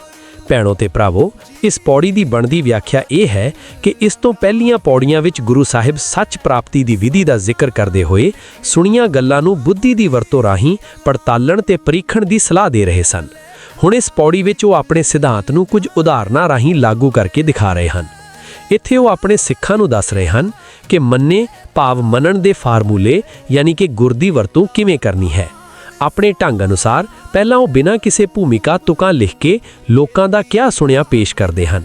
ਭੈਣੋ ਤੇ ਭਰਾਵੋ, ਇਸ ਪੌੜੀ ਦੀ ਬਣਦੀ ਵਿਆਖਿਆ ਇਹ ਹੈ ਕਿ ਇਸ ਤੋਂ ਪਹਿਲੀਆਂ ਪੌੜੀਆਂ ਵਿੱਚ ਗੁਰੂ ਸਾਹਿਬ ਸੱਚ ਪ੍ਰਾਪਤੀ ਦੀ ਵਿਧੀ ਦਾ ਜ਼ਿਕਰ ਕਰਦੇ ਹੋਏ ਸੁਣੀਆਂ ਗੱਲਾਂ ਨੂੰ ਬੁੱਧੀ ਦੀ ਵਰਤੋਂ ਰਾਹੀਂ ਪੜਤਾਲਣ ਤੇ ਪਰੀਖਣ ਦੀ ਸਲਾਹ ਦੇ ਰਹੇ ਸਨ। ਹੁਣ ਇਸ ਪੌੜੀ ਵਿੱਚ ਉਹ ਆਪਣੇ ਸਿਧਾਂਤ ਨੂੰ ਕੁਝ ਉਦਾਹਰਨਾਂ ਰਾਹੀਂ ਲਾਗੂ ਕਰਕੇ ਦਿਖਾ ਰਹੇ ਹਨ। ਇੱਥੇ ਉਹ ਆਪਣੇ ਸਿੱਖਾਂ ਨੂੰ ਦੱਸ ਰਹੇ ਹਨ ਕਿ ਮੰਨੇ ਭਾਵ ਮੰਨਣ ਦੇ ਫਾਰਮੂਲੇ ਯਾਨੀ ਕਿ ਗੁਰ ਦੀ ਵਰਤੋਂ ਕਿਵੇਂ ਕਰਨੀ ਹੈ। ਆਪਣੇ ਢੰਗ ਅਨੁਸਾਰ ਪਹਿਲਾਂ ਉਹ ਬਿਨਾਂ ਕਿਸੇ ਭੂਮਿਕਾ ਤੁਕਾਂ ਲਿਖ ਕੇ ਲੋਕਾਂ ਦਾ ਕਿਆ ਸੁਣਿਆ ਪੇਸ਼ ਕਰਦੇ ਹਨ।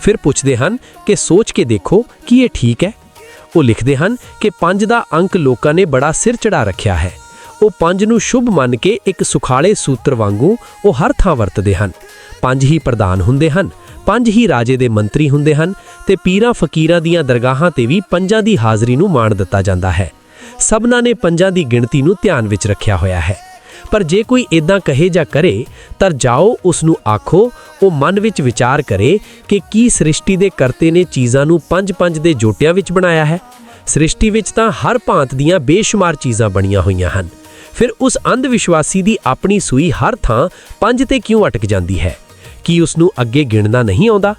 ਫਿਰ ਪੁੱਛਦੇ ਹਨ ਕਿ ਸੋਚ ਕੇ ਦੇਖੋ ਕਿ ਇਹ ਠੀਕ ਹੈ। ਉਹ ਲਿਖਦੇ ਹਨ ਕਿ ਪੰਜ ਦਾ ਅੰਕ ਲੋਕਾਂ ਨੇ ਬੜਾ ਸਿਰ ਚੜਾ ਰੱਖਿਆ ਹੈ। ਉਹ ਪੰਜ ਨੂੰ ਸ਼ੁਭ ਮੰਨ ਕੇ ਇੱਕ ਸੁਖਾਲੇ ਸੂਤਰ ਵਾਂਗੂ ਉਹ ਹਰ ਥਾਂ ਵਰਤਦੇ ਹਨ। ਪੰਜ ਹੀ ਪ੍ਰਧਾਨ ਹੁੰਦੇ ਹਨ, ਪੰਜ ਹੀ ਰਾਜੇ ਦੇ ਮੰਤਰੀ ਹੁੰਦੇ ਹਨ ਤੇ ਪੀਰਾਂ ਫਕੀਰਾਂ ਦੀਆਂ ਦਰਗਾਹਾਂ ਤੇ ਵੀ ਪੰਜਾਂ ਦੀ ਹਾਜ਼ਰੀ ਨੂੰ ਮਾਣ ਦਿੱਤਾ ਜਾਂਦਾ ਹੈ। ਸਭਨਾਂ ਨੇ ਪੰਜਾਂ ਦੀ ਗਿਣਤੀ ਨੂੰ ਧਿਆਨ ਵਿੱਚ ਰੱਖਿਆ ਹੋਇਆ ਹੈ। ਪਰ ਜੇ ਕੋਈ ਇਦਾਂ ਕਹੇ ਜਾਂ ਕਰੇ, ਤਾਂ ਜਾਓ ਉਸ ਨੂੰ ਆਖੋ, ਉਹ ਮਨ ਵਿੱਚ ਵਿਚਾਰ ਕਰੇ ਕਿ ਕੀ ਸ੍ਰਿਸ਼ਟੀ ਦੇ ਕਰਤੇ ਨੇ ਚੀਜ਼ਾਂ ਨੂੰ ਪੰਜ-ਪੰਜ ਦੇ ਜੋਟਿਆਂ ਵਿੱਚ ਬਣਾਇਆ ਹੈ। ਸ੍ਰਿਸ਼ਟੀ ਵਿੱਚ ਤਾਂ ਹਰ ਭਾਂਤ ਦੀਆਂ ਬੇਸ਼ੁਮਾਰ ਚੀਜ਼ਾਂ ਬਣੀਆਂ ਹੋਈਆਂ ਹਨ। ਫਿਰ ਉਸ ਅੰਧ ਵਿਸ਼ਵਾਸੀ ਦੀ ਆਪਣੀ ਸੂਈ ਹਰ ਥਾਂ ਪੰਜ ਤੇ ਕਿਉਂ ਅਟਕ ਜਾਂਦੀ ਹੈ? ਕੀ ਉਸ ਨੂੰ ਅੱਗੇ ਗਿਣਨਾ ਨਹੀਂ ਆਉਂਦਾ?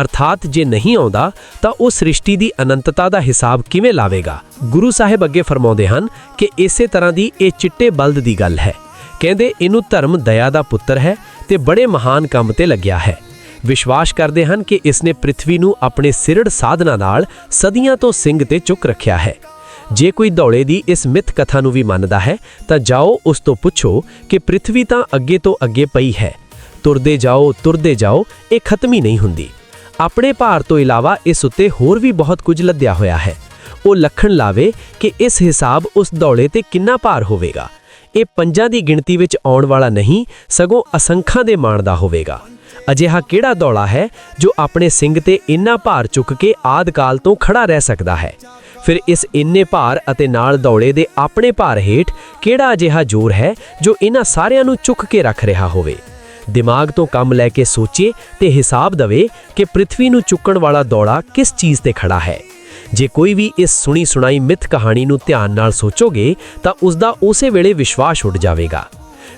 ਅਰਥਾਤ ਜੇ ਨਹੀਂ ਆਉਂਦਾ, ਤਾਂ ਉਹ ਸ੍ਰਿਸ਼ਟੀ ਦੀ ਅਨੰਤਤਾ ਦਾ ਹਿਸਾਬ ਕਿਵੇਂ ਲਾਵੇਗਾ? ਗੁਰੂ ਸਾਹਿਬ ਅੱਗੇ ਫਰਮਾਉਂਦੇ ਹਨ ਕਿ ਇਸੇ ਤਰ੍ਹਾਂ ਦੀ ਇਹ ਚਿੱਟੇ ਬਲਦ ਦੀ ਗੱਲ ਹੈ। ਕਹਿੰਦੇ ਇਹਨੂੰ ਧਰਮ ਦਇਆ ਦਾ ਪੁੱਤਰ ਹੈ ਤੇ ਬੜੇ ਮਹਾਨ ਕੰਮ ਤੇ ਲੱਗਿਆ ਹੈ। ਵਿਸ਼ਵਾਸ ਕਰਦੇ ਹਨ ਕਿ ਇਸਨੇ ਪ੍ਰithvi ਨੂੰ ਆਪਣੇ ਸਿਰੜ ਸਾਧਨਾ ਨਾਲ ਸਦੀਆਂ ਤੋਂ ਸਿੰਘ ਤੇ ਚੁੱਕ ਰੱਖਿਆ ਹੈ। ਜੇ ਕੋਈ ਦੌੜੇ ਦੀ ਇਸ ਮਿੱਥ ਕਥਾ ਨੂੰ ਵੀ ਮੰਨਦਾ ਹੈ, ਤਾਂ ਜਾਓ ਉਸ ਤੋਂ ਪੁੱਛੋ ਕਿ ਪ੍ਰithvi ਤਾਂ ਅੱਗੇ ਤੋਂ ਅੱਗੇ ਪਈ ਹੈ। ਤੁਰਦੇ ਜਾਓ ਤੁਰਦੇ ਜਾਓ, ਇਹ ਖਤਮ ਹੀ ਨਹੀਂ ਹੁੰਦੀ। ਆਪਣੇ ਭਾਰ ਤੋਂ ਇਲਾਵਾ ਇਸ ਉੱਤੇ ਹੋਰ ਵੀ ਬਹੁਤ ਕੁਝ ਲੱਦਿਆ ਹੋਇਆ ਹੈ। ਉਹ ਲੱਖਣ ਲਾਵੇ ਕਿ ਇਸ ਹਿਸਾਬ ਉਸ ਦੌੜੇ ਤੇ ਕਿੰਨਾ ਭਾਰ ਹੋਵੇਗਾ। ਇਹ ਪੰਜਾਂ ਦੀ ਗਿਣਤੀ ਵਿੱਚ ਆਉਣ ਵਾਲਾ ਨਹੀਂ, ਸਗੋਂ ਅਸੰਖਾਂ ਦੇ ਮਾਣ ਦਾ ਹੋਵੇਗਾ। ਅਜਿਹਾ ਕਿਹੜਾ ਦੌਲਾ ਹੈ ਜੋ ਆਪਣੇ ਸਿੰਘ ਤੇ ਇੰਨਾ ਭਾਰ ਚੁੱਕ ਕੇ ਆਦਕਾਲ ਤੋਂ ਖੜਾ ਰਹਿ ਸਕਦਾ ਹੈ? ਫਿਰ ਇਸ ਇੰਨੇ ਭਾਰ ਅਤੇ ਨਾਲ ਦੌਲੇ ਦੇ ਆਪਣੇ ਭਾਰ ਹੇਠ ਕਿਹੜਾ ਅਜਿਹਾ ਜ਼ੋਰ ਹੈ ਜੋ ਇਹਨਾਂ ਸਾਰਿਆਂ ਨੂੰ ਚੁੱਕ ਕੇ ਰੱਖ ਰਿਹਾ ਹੋਵੇ? ਦਿਮਾਗ ਤੋਂ ਕੰਮ ਲੈ ਕੇ ਸੋਚੇ ਤੇ ਹਿਸਾਬ ਦਵੇ ਕਿ ਪ੍ਰithvi ਨੂੰ ਚੁੱਕਣ ਵਾਲਾ ਦੌੜਾ ਕਿਸ ਚੀਜ਼ ਤੇ ਖੜਾ ਹੈ। ਜੇ ਕੋਈ ਵੀ ਇਸ ਸੁਣੀ ਸੁਣਾਈ ਮਿੱਥ ਕਹਾਣੀ ਨੂੰ ਧਿਆਨ ਨਾਲ ਸੋਚੋਗੇ, ਤਾਂ ਉਸ ਦਾ ਉਸੇ ਵੇਲੇ ਵਿਸ਼ਵਾਸ ਉੱਡ ਜਾਵੇਗਾ।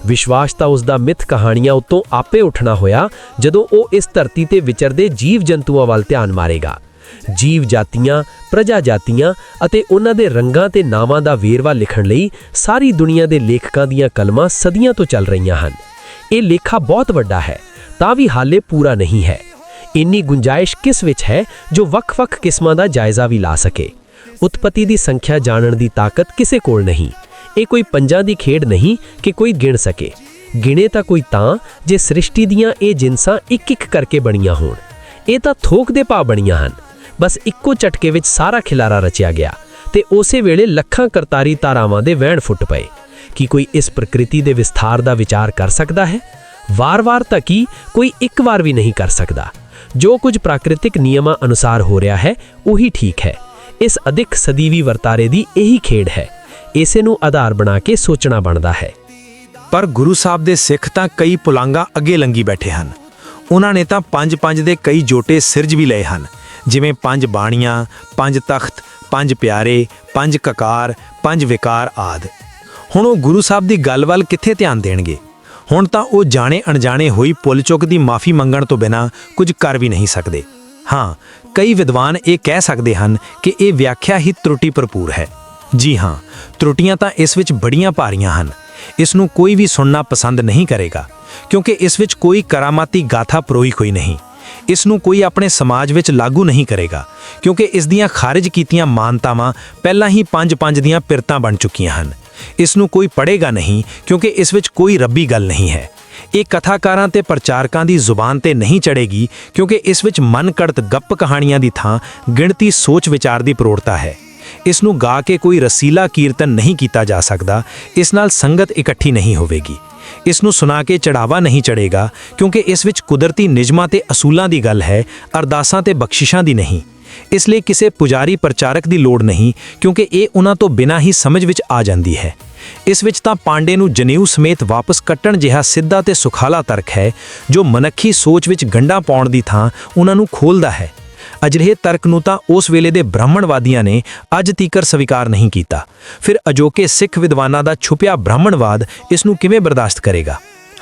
ਵਿਸ਼ਵਾਸ ਤਾਂ ਉਸ ਦਾ ਮਿੱਥ ਕਹਾਣੀਆਂ ਉਤੋਂ ਆਪੇ ਉੱਠਣਾ ਹੋਇਆ, ਜਦੋਂ ਉਹ ਇਸ ਧਰਤੀ ਤੇ ਵਿਚਰਦੇ ਜੀਵ ਜੰਤੂਆਂ ਵੱਲ ਧਿਆਨ ਮਾਰੇਗਾ। ਜੀਵ ਜਾਤੀਆਂ ਪ੍ਰਜਾ ਜਾਤੀਆਂ ਅਤੇ ਉਹਨਾਂ ਦੇ ਰੰਗਾਂ ਤੇ ਨਾਵਾਂ ਦਾ ਵੇਰਵਾ ਲਿਖਣ ਲਈ ਸਾਰੀ ਦੁਨੀਆ ਦੇ ਲੇਖਕਾਂ ਦੀਆਂ ਕਲਮਾਂ ਸਦੀਆਂ ਤੋਂ ਚੱਲ ਰਹੀਆਂ ਹਨ। ਇਹ ਲੇਖਾ ਬਹੁਤ ਵੱਡਾ ਹੈ, ਤਾਂ ਵੀ ਹਾਲੇ ਪੂਰਾ ਨਹੀਂ ਹੈ। ਇੰਨੀ ਗੁੰਜਾਇਸ਼ ਕਿਸ ਵਿੱਚ ਹੈ ਜੋ ਵੱਖ-ਵੱਖ ਕਿਸਮਾਂ ਦਾ ਜਾਇਜ਼ਾ ਵੀ ਲਾ ਸਕੇ? ਉਤਪਤੀ ਦੀ ਸੰਖਿਆ ਜਾਣਨ ਦੀ ਤਾਕਤ ਕਿਸੇ ਕੋਲ ਨਹੀਂ। ਇਹ ਕੋਈ ਪੰਜਾਂ ਦੀ ਖੇਡ ਨਹੀਂ ਕਿ ਕੋਈ ਗਿਣ ਸਕੇ। ਗਿਣੇ ਤਾਂ ਕੋਈ ਤਾਂ ਜੇ ਸ੍ਰਿਸ਼ਟੀ ਦੀਆਂ ਇਹ ਜਿੰਸਾਂ ਇੱਕ-ਇੱਕ ਕਰਕੇ ਬਣੀਆਂ ਹੋਣ। ਇਹ ਤਾਂ ਥੋਕ ਦੇ ਭਾਅ ਬਣੀਆਂ ਹਨ। ਬਸ ਇੱਕੋ ਝਟਕੇ ਵਿੱਚ ਸਾਰਾ ਖਿਲਾਰਾ ਰਚਿਆ ਗਿਆ ਤੇ ਉਸੇ ਵੇਲੇ ਲੱਖਾਂ ਕਰਤਾਰੀ ਤਾਰਾਵਾਂ ਦੇ ਵਹਿਣ ਫੁੱਟ ਪਏ। ਕੀ ਕੋਈ ਇਸ ਪ੍ਰਕਿਰਤੀ ਦੇ ਵਿਸਥਾਰ ਦਾ ਵਿਚਾਰ ਕਰ ਸਕਦਾ ਹੈ? ਵਾਰ-ਵਾਰ ਤਾਂ ਕੀ ਕੋਈ ਇੱਕ ਵਾਰ ਵੀ ਨਹੀਂ ਕਰ ਸਕਦਾ। ਜੋ ਕੁਝ ਪ੍ਰਾਕ੍ਰਿਤਿਕ ਨਿਯਮਾਂ ਅਨੁਸਾਰ ਹੋ ਰਿਹਾ ਹੈ, ਉਹੀ ਠੀਕ ਹੈ। ਇਸ ਅਧਿਕ ਸਦੀਵੀ ਵਰਤਾਰੇ ਦੀ ਇਹੀ ਖੇਡ ਹੈ। ਇਸੇ ਨੂੰ ਆਧਾਰ ਬਣਾ ਕੇ ਸੋਚਣਾ ਬਣਦਾ ਹੈ। ਪਰ ਗੁਰੂ ਸਾਹਿਬ ਦੇ ਸਿੱਖ ਤਾਂ ਕਈ ਪੁਲਾਂਗਾ ਅੱਗੇ ਲੰਗੀ ਬੈਠੇ ਹਨ। ਉਹਨਾਂ ਨੇ ਤਾਂ ਪੰਜ ਪੰਜ ਦੇ ਕਈ ਜੋਟੇ ਸਿਰਜ ਵੀ ਲਏ ਹਨ। ਜਿਵੇਂ ਪੰਜ ਬਾਣੀਆਂ, ਪੰਜ ਤਖਤ, ਪੰਜ ਪਿਆਰੇ, ਪੰਜ ਕਕਾਰ, ਪੰਜ ਵਿਕਾਰ ਆਦ। ਹੁਣ ਉਹ ਗੁਰੂ ਸਾਹਿਬ ਦੀ ਗੱਲ ਵੱਲ ਕਿੱਥੇ ਧਿਆਨ ਦੇਣਗੇ? ਹੁਣ ਤਾਂ ਉਹ ਜਾਣੇ ਅਣਜਾਣੇ ਹੋਈ ਪੁੱਲ ਚੁੱਕ ਦੀ ਮਾਫੀ ਮੰਗਣ ਤੋਂ ਬਿਨਾ ਕੁਝ ਕਰ ਵੀ ਨਹੀਂ ਸਕਦੇ। ਹਾਂ, ਕਈ ਵਿਦਵਾਨ ਇਹ ਕਹਿ ਸਕਦੇ ਹਨ ਕਿ ਇਹ ਵਿਆਖਿਆ ਹੀ ਤਰੁੱਟੀ ਭਰਪੂਰ ਹੈ। ਜੀ ਹਾਂ, ਤਰੁੱਟੀਆਂ ਤਾਂ ਇਸ ਵਿੱਚ ਬੜੀਆਂ ਭਾਰੀਆਂ ਹਨ। ਇਸ ਨੂੰ ਕੋਈ ਵੀ ਸੁਣਨਾ ਪਸੰਦ ਨਹੀਂ ਕਰੇਗਾ, ਕਿਉਂਕਿ ਇਸ ਵਿੱਚ ਕੋਈ ਕਰਾਮਾਤੀ ਗਾਥਾ ਪਰੋਈ ਹੋਈ ਨਹੀਂ। ਇਸ ਨੂੰ ਕੋਈ ਆਪਣੇ ਸਮਾਜ ਵਿੱਚ ਲਾਗੂ ਨਹੀਂ ਕਰੇਗਾ, ਕਿਉਂਕਿ ਇਸ ਦੀਆਂ ਖਾਰਜ ਕੀਤੀਆਂ ਮਾਨਤਾਵਾਂ ਪਹਿਲਾਂ ਹੀ ਪੰਜ-ਪੰਜ ਦੀਆਂ ਪਿਰਤਾਂ ਬਣ ਚੁੱਕੀਆਂ ਹਨ। ਇਸ ਨੂੰ ਕੋਈ ਪੜ੍ਹੇਗਾ ਨਹੀਂ, ਕਿਉਂਕਿ ਇਸ ਵਿੱਚ ਕੋਈ ਰੱਬੀ ਗੱਲ ਨਹੀਂ ਹੈ। ਇਹ ਕਥਾਕਾਰਾਂ ਤੇ ਪ੍ਰਚਾਰਕਾਂ ਦੀ ਜ਼ੁਬਾਨ ਤੇ ਨਹੀਂ ਚੜੇਗੀ ਕਿਉਂਕਿ ਇਸ ਵਿੱਚ ਮਨ ਕੜਤ ਗੱਪ ਕਹਾਣੀਆਂ ਦੀ ਥਾਂ ਗਿਣਤੀ ਸੋਚ ਵਿਚਾਰ ਦੀ ਪ੍ਰੋੜਤਾ ਹੈ। ਇਸ ਨੂੰ ਗਾ ਕੇ ਕੋਈ ਰਸੀਲਾ ਕੀਰਤਨ ਨਹੀਂ ਕੀਤਾ ਜਾ ਸਕਦਾ, ਇਸ ਨਾਲ ਸੰਗਤ ਇਕੱਠੀ ਨਹੀਂ ਹੋਵੇਗੀ। ਇਸ ਨੂੰ ਸੁਣਾ ਕੇ ਚੜਾਵਾ ਨਹੀਂ ਚੜੇਗਾ ਕਿਉਂਕਿ ਇਸ ਵਿੱਚ ਕੁਦਰਤੀ ਨਿਯਮਾਂ ਤੇ ਅਸੂਲਾਂ ਦੀ ਗੱਲ ਹੈ, ਅਰਦਾਸਾਂ ਤੇ ਬਖਸ਼ਿਸ਼ਾਂ ਦੀ ਨਹੀਂ। ਇਸ ਲਈ ਕਿਸੇ ਪੁਜਾਰੀ ਪ੍ਰਚਾਰਕ ਦੀ ਲੋੜ ਨਹੀਂ, ਕਿਉਂਕਿ ਇਹ ਉਹਨਾਂ ਤੋਂ ਬਿਨਾਂ ਹੀ ਸਮਝ ਵਿੱਚ ਆ ਜਾਂਦੀ ਹੈ। ਇਸ ਵਿੱਚ ਤਾਂ ਪਾਂਡੇ ਨੂੰ ਜਨੇਊ ਸਮੇਤ ਵਾਪਸ ਕੱਟਣ ਜਿਹਾ ਸਿੱਧਾ ਤੇ ਸੁਖਾਲਾ ਤਰਕ ਹੈ, ਜੋ ਮਨੱਖੀ ਸੋਚ ਵਿੱਚ ਗੰਢਾਂ ਪਾਉਣ ਦੀ ਥਾਂ ਉਹਨਾਂ ਨੂੰ ਖੋਲਦਾ ਹੈ। ਅਜਿਹੇ ਤਰਕ ਨੂੰ ਤਾਂ ਉਸ ਵੇਲੇ ਦੇ ਬ੍ਰਾਹਮਣਵਾਦੀਆਂ ਨੇ ਅੱਜ ਤੀਕਰ ਸਵੀਕਾਰ ਨਹੀਂ ਕੀਤਾ। ਫਿਰ ਅਜੋਕੇ ਸਿੱਖ ਵਿਦਵਾਨਾਂ ਦਾ ਛੁਪਿਆ ਬ੍ਰਾਹਮਣਵਾਦ ਇਸ ਨੂੰ ਕਿਵੇਂ ਬਰਦਾਸ਼ਤ ਕਰੇਗਾ?